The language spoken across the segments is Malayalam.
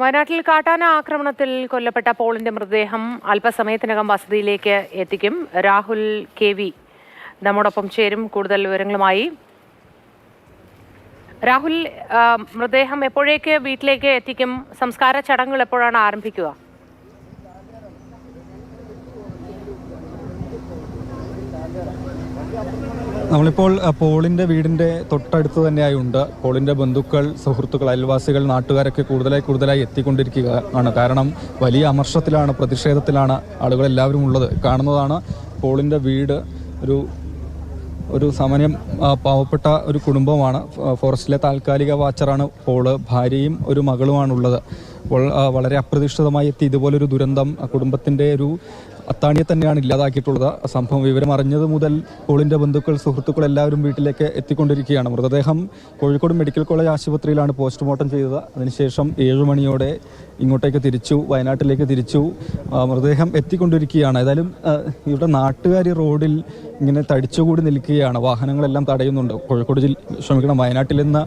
വയനാട്ടിൽ കാട്ടാന ആക്രമണത്തിൽ കൊല്ലപ്പെട്ട പോളിന്റെ മൃതദേഹം അല്പസമയത്തിനകം വസതിയിലേക്ക് എത്തിക്കും. Rahul K V. നമ്മോടൊപ്പം ചേരും. കൂടുതൽ വിവരങ്ങളുമായി രാഹുൽ മൃതദേഹം എപ്പോഴേക്ക് വീട്ടിലേക്ക് എത്തിക്കും? സംസ്കാര ചടങ്ങുകൾ എപ്പോഴാണ് ആരംഭിക്കുക? നമ്മളിപ്പോൾ പോളിന്റെ വീടിന്റെ തൊട്ടടുത്ത് തന്നെയായി ഉണ്ട് പോളിന്റെ ബന്ധുക്കൾ സുഹൃത്തുക്കൾ അയൽവാസികൾ നാട്ടുകാരൊക്കെ കൂടുതലായി കൂടുതലായി എത്തിക്കൊണ്ടിരിക്കുക ആണ് കാരണം വലിയ അമർഷത്തിലാണ് പ്രതിഷേധത്തിലാണ് ആളുകളെല്ലാവരും ഉള്ളത്. കാണുന്നതാണ് പോളിന്റെ വീട് ഒരു ഒരു സമയം പാവപ്പെട്ട ഒരു കുടുംബമാണ്. ഫോറസ്റ്റിലെ താൽക്കാലിക വാച്ചറാണ് പോൾ. ഭാര്യയും ഒരു മകളുമാണുള്ളത്. വളരെ അപ്രതീക്ഷിതമായി എത്തി. ഇതുപോലൊരു ദുരന്തം കുടുംബത്തിന്റെ ഒരു അത്താണിയെ തന്നെയാണ് ഇല്ലാതാക്കിയിട്ടുള്ളത്. സംഭവം വിവരം അറിഞ്ഞത് മുതൽ പോളിന്റെ ബന്ധുക്കൾ സുഹൃത്തുക്കൾ എല്ലാവരും വീട്ടിലേക്ക് എത്തിക്കൊണ്ടിരിക്കുകയാണ്. മൃതദേഹം കോഴിക്കോട് മെഡിക്കൽ കോളേജ് ആശുപത്രിയിലാണ് പോസ്റ്റ്മോർട്ടം ചെയ്തത്. അതിനുശേഷം ഏഴ് മണിയോടെ ഇങ്ങോട്ടേക്ക് തിരിച്ചു വയനാട്ടിലേക്ക് തിരിച്ചു മൃതദേഹം എത്തിക്കൊണ്ടിരിക്കുകയാണ്. ഏതായാലും ഇവിടെ നാട്ടുകാർ റോഡിൽ ഇങ്ങനെ തടിച്ചുകൂടി നിൽക്കുകയാണ്. വാഹനങ്ങളെല്ലാം തടയുന്നുണ്ട്. കോഴിക്കോട് ജില്ല ക്ഷമിക്കണം വയനാട്ടിൽ നിന്ന്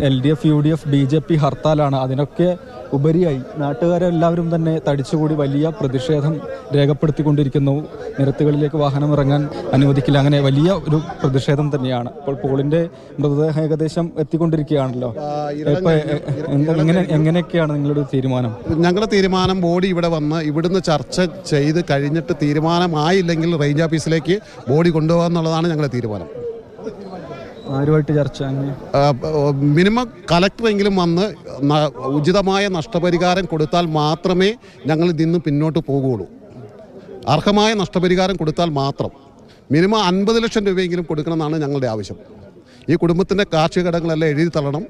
L D F U D F B J P ഹർത്താലാണ്. അതിനൊക്കെ ഉപരിയായി നാട്ടുകാരെല്ലാവരും തന്നെ തടിച്ചുകൂടി വലിയ പ്രതിഷേധം രേഖപ്പെടുത്തിക്കൊണ്ടിരിക്കുന്നു. നിരത്തുകളിലേക്ക് വാഹനം ഇറങ്ങാൻ അനുവദിക്കില്ല. അങ്ങനെ വലിയ ഒരു പ്രതിഷേധം തന്നെയാണ്. ഇപ്പോൾ പോളിന്റെ മൃതദേഹം ഏകദേശം എത്തിക്കൊണ്ടിരിക്കുകയാണല്ലോ. എങ്ങനെ എങ്ങനെയൊക്കെയാണ് നിങ്ങളുടെ തീരുമാനം? ഞങ്ങളുടെ തീരുമാനം ബോഡി ഇവിടെ വന്ന് ഇവിടുന്ന് ചർച്ച ചെയ്ത് കഴിഞ്ഞിട്ട് തീരുമാനമായില്ലെങ്കിൽ റേഞ്ച് ഓഫീസിലേക്ക് ബോഡി കൊണ്ടുപോകാന്നുള്ളതാണ് ഞങ്ങളുടെ തീരുമാനം. ആരുമായിട്ട് ചർച്ച മിനിമം കലക്ടറെങ്കിലും വന്ന് ഉചിതമായ നഷ്ടപരിഹാരം കൊടുത്താൽ മാത്രമേ ഞങ്ങൾ ഇതിന്ന് പിന്നോട്ട് പോകുകയുള്ളൂ അർഹമായ നഷ്ടപരിഹാരം കൊടുത്താൽ മാത്രം. മിനിമം അൻപത് ലക്ഷം രൂപയെങ്കിലും കൊടുക്കണമെന്നാണ് ഞങ്ങളുടെ ആവശ്യം. ഈ കുടുംബത്തിന്റെ കാർഷിക ഘടകങ്ങളെല്ലാം എഴുതി തള്ളണം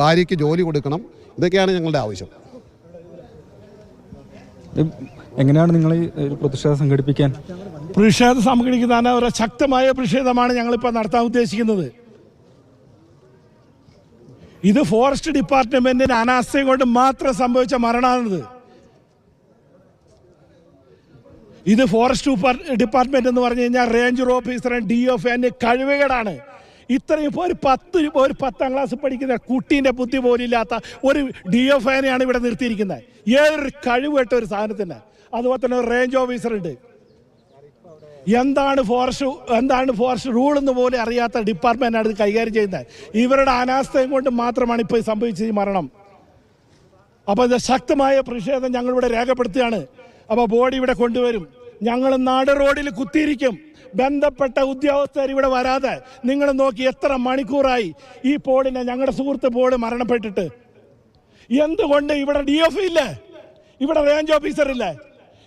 ഭാര്യയ്ക്ക് ജോലി കൊടുക്കണം ഇതൊക്കെയാണ് ഞങ്ങളുടെ ആവശ്യം. എങ്ങനെയാണ് നിങ്ങൾ ഈ പ്രതിഷേധം സംഘടിപ്പിക്കാൻ? പ്രതിഷേധം സംഘടിക്കുന്ന ഒരു ശക്തമായ പ്രതിഷേധമാണ് ഞങ്ങളിപ്പോൾ നടത്താൻ ഉദ്ദേശിക്കുന്നത്. ഇത് ഫോറസ്റ്റ് ഡിപ്പാർട്ട്മെന്റിന്റെ അനാസ്ഥയും കൊണ്ട് മാത്രം സംഭവിച്ച മരണമാണിത്. ഇത് ഫോറസ്റ്റ് ഡിപ്പാർട്ട്മെന്റ് എന്ന് പറഞ്ഞു കഴിഞ്ഞാൽ റേഞ്ച് ഓഫീസർ ഡി എഫ് എന്റെ കഴിവുകേടാണ്. ഇത്രയും ഇപ്പോൾ ഒരു പത്ത് ഒരു പത്താം ക്ലാസ് പഠിക്കുന്ന കുട്ടീന്റെ ബുദ്ധി പോലില്ലാത്ത ഒരു ഡി എഫ് ഐനെയാണ് ഇവിടെ നിർത്തിയിരിക്കുന്നത്. ഏതൊരു കഴിവ് കേട്ട ഒരു സാധനത്തിന്. അതുപോലെ തന്നെ റേഞ്ച് ഓഫീസർ ഉണ്ട്. എന്താണ് ഫോറസ്റ്റ് എന്താണ് ഫോറസ്റ്റ് റൂൾ എന്ന് പോലും അറിയാത്ത ഡിപ്പാർട്ട്മെന്റാണ് ഇത് കൈകാര്യം ചെയ്യുന്നത്. ഇവരുടെ അനാസ്ഥയും കൊണ്ട് മാത്രമാണ് ഇപ്പോൾ സംഭവിച്ചത് ഈ മരണം. അപ്പോൾ ഇത് ശക്തമായ പ്രതിഷേധം ഞങ്ങളിവിടെ രേഖപ്പെടുത്തുകയാണ്. അപ്പോൾ ബോഡി ഇവിടെ കൊണ്ടുവരും. ഞങ്ങൾ നാട് റോഡിൽ കുത്തിയിരിക്കും. ബന്ധപ്പെട്ട ഉദ്യോഗസ്ഥർ ഇവിടെ വരാതെ നിങ്ങൾ നോക്കി എത്ര മണിക്കൂറായി ഈ പോളിനെ ഞങ്ങളുടെ സുഹൃത്ത് പോൾ മരണപ്പെട്ടിട്ട്. എന്തുകൊണ്ട് ഇവിടെ ഡി എഫ് ഇല്ലേ? ഇവിടെ റേഞ്ച് ഓഫീസർ ഇല്ലേ?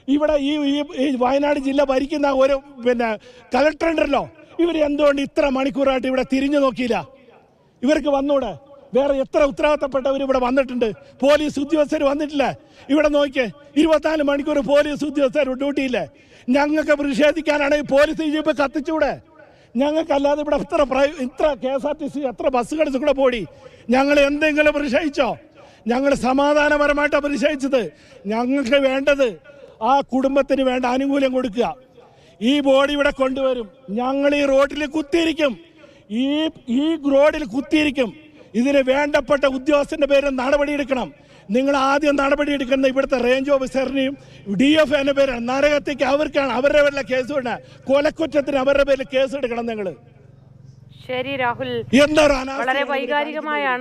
ഇവിടെ ഈ ഈ- വയനാട് ജില്ല ഭരിക്കുന്ന ഒരു പിന്നെ കലക്ടർ ഉണ്ടല്ലോ ഇവർ എന്തുകൊണ്ട് ഇത്ര മണിക്കൂറായിട്ട് ഇവിടെ തിരിഞ്ഞു നോക്കിയില്ല? ഇവർക്ക് വന്നൂടെ? വേറെ എത്ര ഉത്തരവാദിത്തപ്പെട്ടവർ ഇവിടെ വന്നിട്ടുണ്ട്? പോലീസ് ഉദ്യോഗസ്ഥർ വന്നിട്ടില്ല. ഇവിടെ നോക്കിയേ ഇരുപത്തിനാല് മണിക്കൂർ പോലീസ് ഉദ്യോഗസ്ഥർ ഡ്യൂട്ടിയില്ലേ? ഞങ്ങൾക്ക് പ്രതിഷേധിക്കാനാണെങ്കിൽ പോലീസ് ജീപ്പ് കത്തിച്ചൂടെ? ഞങ്ങൾക്കല്ലാതെ ഇവിടെ ഇത്ര ഇത്ര K S R T C എത്ര ബസ്സുകൾ കൂടെ പോടി? ഞങ്ങൾ എന്തെങ്കിലും പ്രതിഷേധിച്ചോ? ഞങ്ങൾ സമാധാനപരമായിട്ടാണ് പ്രതിഷേധിച്ചത്. ഞങ്ങൾക്ക് വേണ്ടത് ആ കുടുംബത്തിന് വേണ്ട ആനുകൂല്യം കൊടുക്കുക. ഈ ബോഡി ഇവിടെ കൊണ്ടുവരും. ഞങ്ങൾ ഈ റോഡിൽ കുത്തിയിരിക്കും. ഈ ഈ റോഡിൽ കുത്തിയിരിക്കും. ഇതിന് വേണ്ടപ്പെട്ട ഉദ്യോഗസ്ഥന്റെ പേരിൽ നടപടിയെടുക്കണം. നിങ്ങൾ ആദ്യം നടപടിയെടുക്കുന്ന ഇവിടുത്തെ റേഞ്ച് ഓഫീസറിനെയും ഡി എഫ് എന്റെ പേരാണ്. നരകത്തേക്ക് അവർക്കാണ് അവരുടെ പേരിലെ കേസ് വേണ്ട കൊലക്കുറ്റത്തിന് അവരുടെ പേരിൽ കേസ് എടുക്കണം നിങ്ങൾ ശരി രാഹുൽ. എന്താ വളരെ വൈകാരികമായാണ്